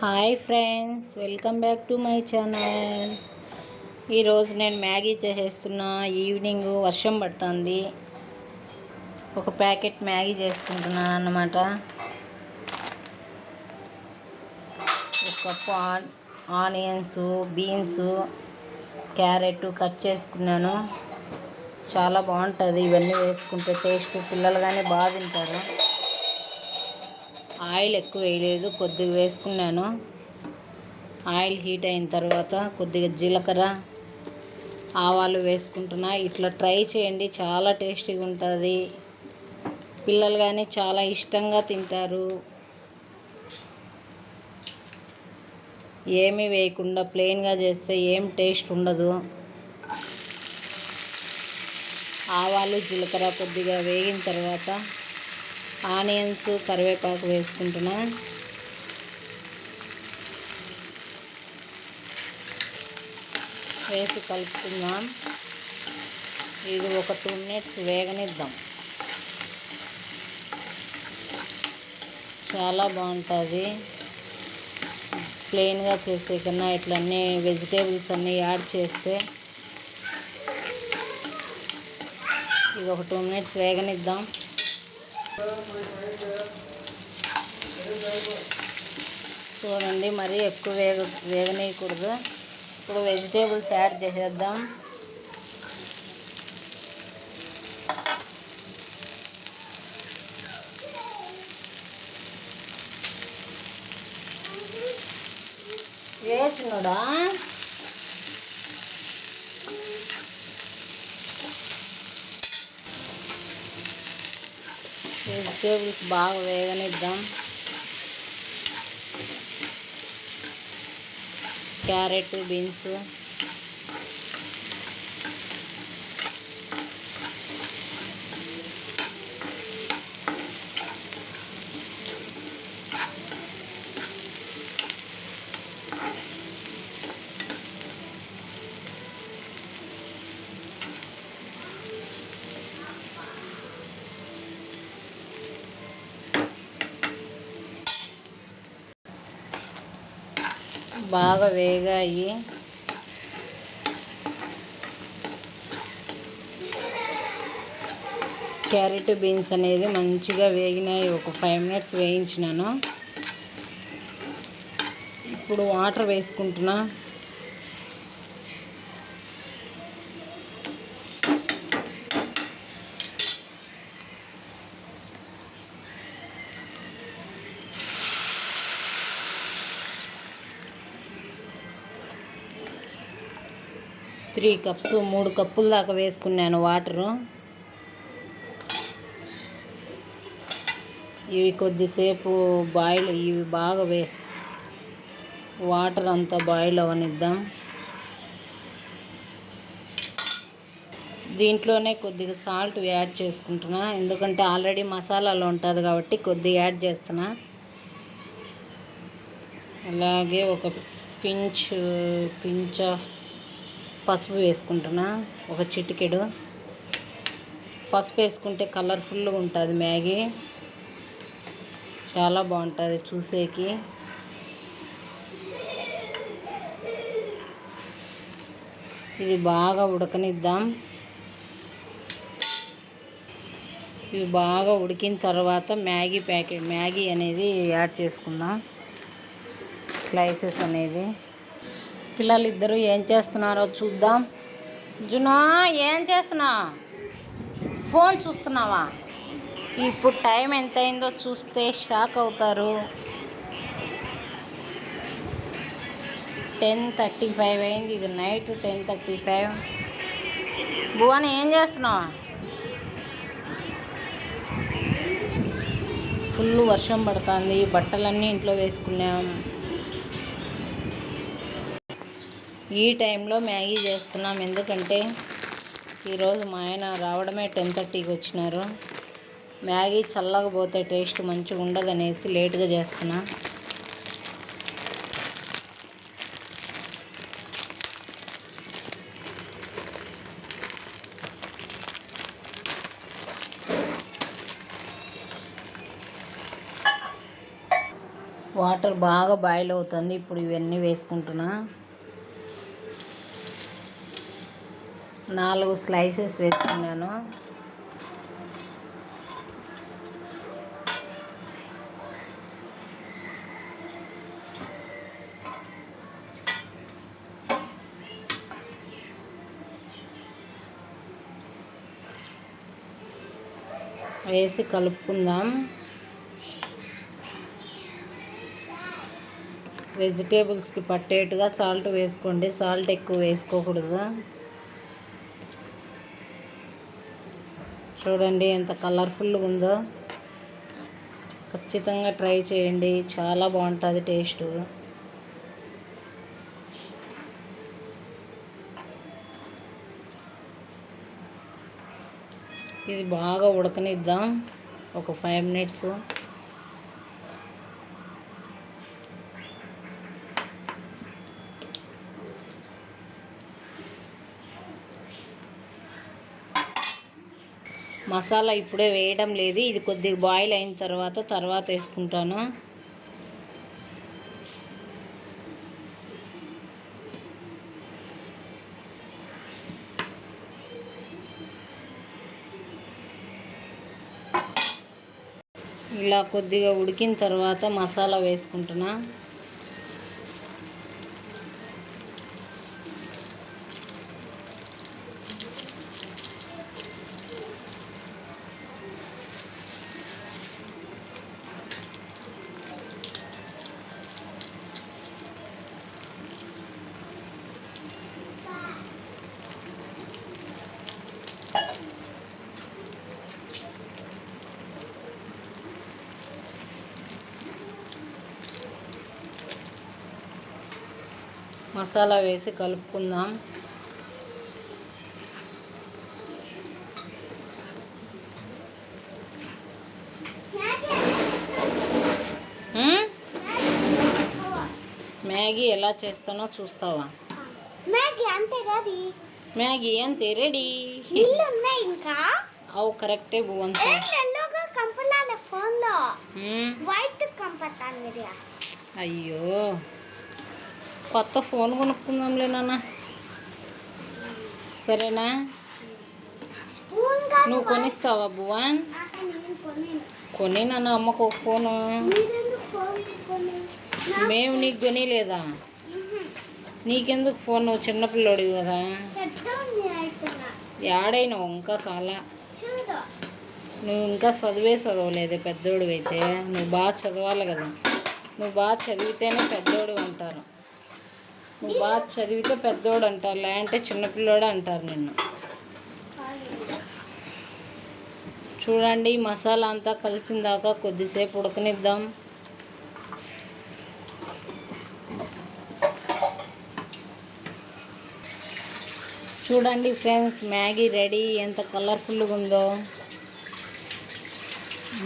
Hi friends welcome back to my channel. ఈరోజు నేను Maggi చేసేస్తున్నా evening వర్షం పడుతుంది. ఒక ప్యాకెట్ మ్యాగీ చేసుకుంటున్నాను అన్నమాట. ఒక cup onions beans carrot cut చేసుకున్నాను. చాలా బాగుంటుంది ఇవన్నీ వేసుకుంటే టేస్ట్ పిల్లలు కానీ బాగా తింటారు. ఆయిల్ ఎక్కువ వేయలేదు కొద్దిగా వేసుకున్నాను. ఆయిల్ హీట్ అయిన తర్వాత కొద్దిగా జీలకర్ర ఆవాలు వేసుకుంటున్నా. ఇట్లా ట్రై చేయండి చాలా టేస్టీగా ఉంటుంది. పిల్లలు కానీ చాలా ఇష్టంగా తింటారు. ఏమీ వేయకుండా ప్లెయిన్గా చేస్తే ఏం టేస్ట్ ఉండదు. ఆవాలు జీలకర్ర కొద్దిగా వేగిన తర్వాత ఆనియన్స్ కరివేపాకు వేసుకుంటున్నా. వేసి కలుపుకుందాం. ఇది ఒక టూ మినిట్స్ వేగనిద్దాం. చాలా బాగుంటుంది. ప్లెయిన్గా చేసే కన్నా ఇట్లా అన్నీ వెజిటేబుల్స్ అన్నీ యాడ్ చేస్తే ఇది ఒక టూ మినిట్స్ వేగనిద్దాం. చూడండి మరీ ఎక్కువ వేగ వేగనీయకూడదు. ఇప్పుడు వెజిటేబుల్స్ యాడ్ చేసేద్దాం. వేసినడా? వెజిటేబుల్స్ బాగా వేగనిద్దాం. Carrot beans. బాగా వేగాయి. క్యారెట్ బీన్స్ అనేది మంచిగా వేగినాయి. ఒక ఫైవ్ మినిట్స్ వేయించినాను. ఇప్పుడు వాటర్ వేసుకుంటున్నా. త్రీ కప్స్ మూడు కప్పుల దాకా వేసుకున్నాను వాటరు. ఇవి కొద్దిసేపు బాయిల్ ఇవి బాగా వే వాటర్ అంతా బాయిల్ అవనిద్దాం. దీంట్లోనే కొద్దిగా సాల్ట్ యాడ్ చేసుకుంటున్నా. ఎందుకంటే ఆల్రెడీ మసాలాలో ఉంటుంది కాబట్టి కొద్దిగా యాడ్ చేస్తున్నా. అలాగే ఒక పించ్ పించ్ ఆఫ్ పసుపు వేసుకుంటున్నా ఒక చిటికెడు. పసుపు వేసుకుంటే కలర్ఫుల్గా ఉంటుంది మ్యాగీ. చాలా బాగుంటుంది చూసేకి. ఇది బాగా ఉడకనిద్దాం. ఇవి బాగా ఉడికిన తర్వాత మ్యాగీ ప్యాకెట్ మ్యాగీ అనేది యాడ్ చేసుకుందాం. స్లైసెస్ అనేది. పిల్లలు ఇద్దరు ఏం చేస్తున్నారో చూద్దాం. జునా ఏం చేస్తున్నా? ఫోన్ చూస్తున్నావా? ఇప్పుడు టైం ఎంత అయిందో చూస్తే షాక్ అవుతారు. టెన్ థర్టీ ఫైవ్ అయింది. ఇది night ten thirty five. Bhuvan ఏం చేస్తున్నావా? ఫుల్ వర్షం పడుతుంది. బట్టలన్నీ ఇంట్లో వేసుకున్నాం. ఈ టైంలో మ్యాగీ చేస్తున్నాం. ఎందుకంటే ఈరోజు మా ఆయన రావడమే టెన్ థర్టీకి వచ్చినారు. మ్యాగీ చల్లగా పోతే టేస్ట్ మంచిగా ఉండదనేసి లేట్గా చేస్తున్నా. వాటర్ బాగా బాయిల్ అవుతుంది. ఇప్పుడు ఇవన్నీ వేసుకుంటున్నా. నాలుగు స్లైసెస్ వేసుకున్నాను. వేసి కలుపుకుందాం. వెజిటేబుల్స్కి పట్టేట్టుగా సాల్ట్ వేసుకోండి. సాల్ట్ ఎక్కువ వేసుకోకూడదు. చూడండి ఎంత కలర్ఫుల్గా ఉందో. ఖచ్చితంగా ట్రై చేయండి. చాలా బాగుంటుంది టేస్ట్ ఇది బాగా ఉడకనిద్దాం. ఒక ఫైవ్ మినిట్స్ మసాలా ఇప్పుడే వేయడం లేదు. ఇది కొద్దిగా బాయిల్ అయిన తర్వాత తర్వాత వేసుకుంటాను. ఇలా కొద్దిగా ఉడికిన తర్వాత మసాలా వేసుకుంటున్నా. మసాలా వేసి కలుపుకుందాం? మ్యాగీ ఎలా చేస్తానో చూస్తావా? మ్యాగీ అంతే కాదు? మ్యాగీ అంతే రెడీ. నీళ్ళు ఉన్నాయి ఇంకా? అవు కరెక్టే భువన్ ఎల్లోగా కంపలాల వైట్ కంపతాను అయ్యో! కొత్త ఫోన్ కొనుక్కుందాంలే నాన్న. సరేనా? నువ్వు కొనిస్తావా భువన్ కొని నాన్న అమ్మకు ఒక ఫోను. మేము నీకు కొనిలేదా నీకెందుకు ఫోన్? నువ్వు చిన్నపిల్లోడివి కదా. పెద్ద యాడైనావు ఇంకా కాల. నువ్వు ఇంకా చదివే చదవలేదే పెద్దోడివైతే. నువ్వు బాగా చదవాలి కదా. నువ్వు బాగా చదివితేనే పెద్దోడు అంటారు. నువ్వు బాగా చదివితే పెద్దోడు అంటారు లేదంటే చిన్నపిల్లోడే అంటారు నిన్ను. చూడండి మసాలా అంతా కలిసిన దాకా కొద్దిసేపు ఉడకనిద్దాం. చూడండి ఫ్రెండ్స్ మ్యాగీ రెడీ ఎంత కలర్ఫుల్గా ఉందో.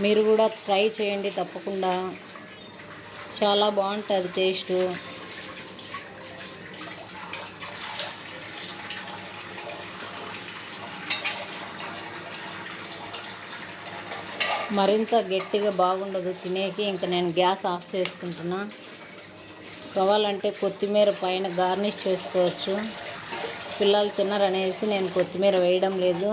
మీరు కూడా ట్రై చేయండి తప్పకుండా. చాలా బాగుంటుంది టేస్టు. మరింత గట్టిగా బాగుండదు తినేకి. ఇంకా నేను గ్యాస్ ఆఫ్ చేసుకుంటున్నా. కావాలంటే కొత్తిమీర పైన గార్నిష్ చేసుకోవచ్చు. పిల్లలు తినరనేసి నేను కొత్తిమీర వేయడం లేదు.